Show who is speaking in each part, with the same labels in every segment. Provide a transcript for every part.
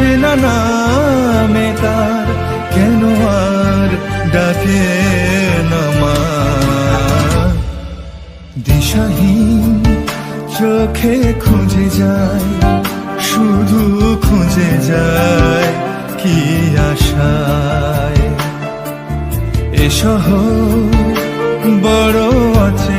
Speaker 1: চেনা নামে তার, কেন আর ডাকে নামা দিশাহীন চোখে খুঁজে যায়, শুধু খুঁজে যায় কি আশায়। এ শহর বড় আছে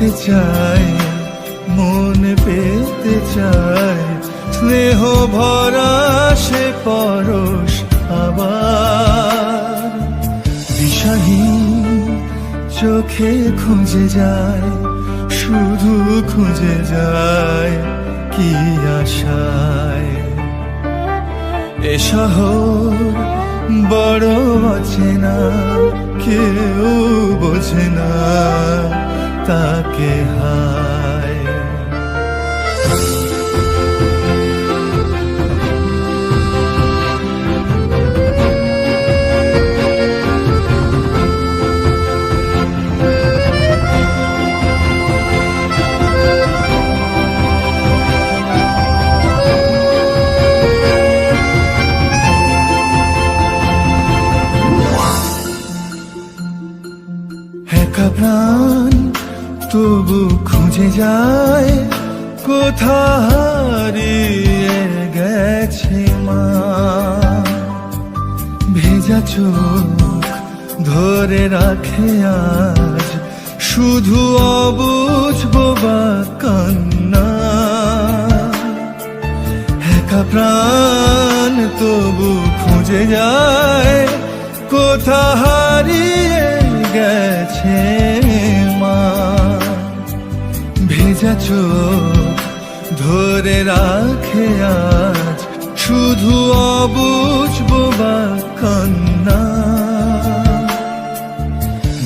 Speaker 1: যেতে চায়, মন পেতে চায়। স্নেহ ভরা সে পরশ আবার। দিশাহীন চোখে খুঁজে যায়, শুধু খুঁজে যায় কি আশায়। এ শহর বড় না কেউ বোঝে না। তাকে হায় একা প্রাণ তবু খুঁজে যায় কোথা হারিয়ে গেছে মা। ভেজা চোখ ধরে রাখে আজ শুধু অবুঝ বোবা কান্না। একা প্রাণ তবু খুঁজে যায় কোথা হারিয়ে গেছে ভেজা ধরে রাখে আজ। শুধু অবুঝ বা কান্না।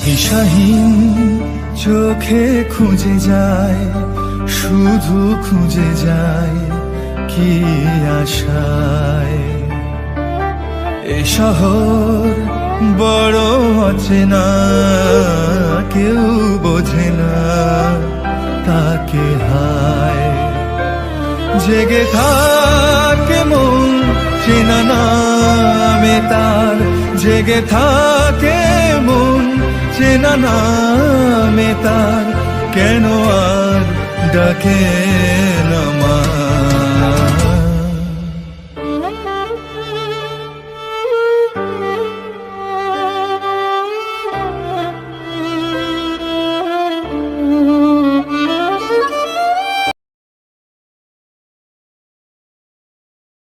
Speaker 1: দিশাহীন চোখে খুঁজে যায়, শুধু খুঁজে যায় কি আশায়। এ শহর বড় আছে না কেউ বোঝে না। জেগে থাকে মন চেনা নামে তার। জেগে থাকে মন চেনা নামে তার। কেন আর ডাকে না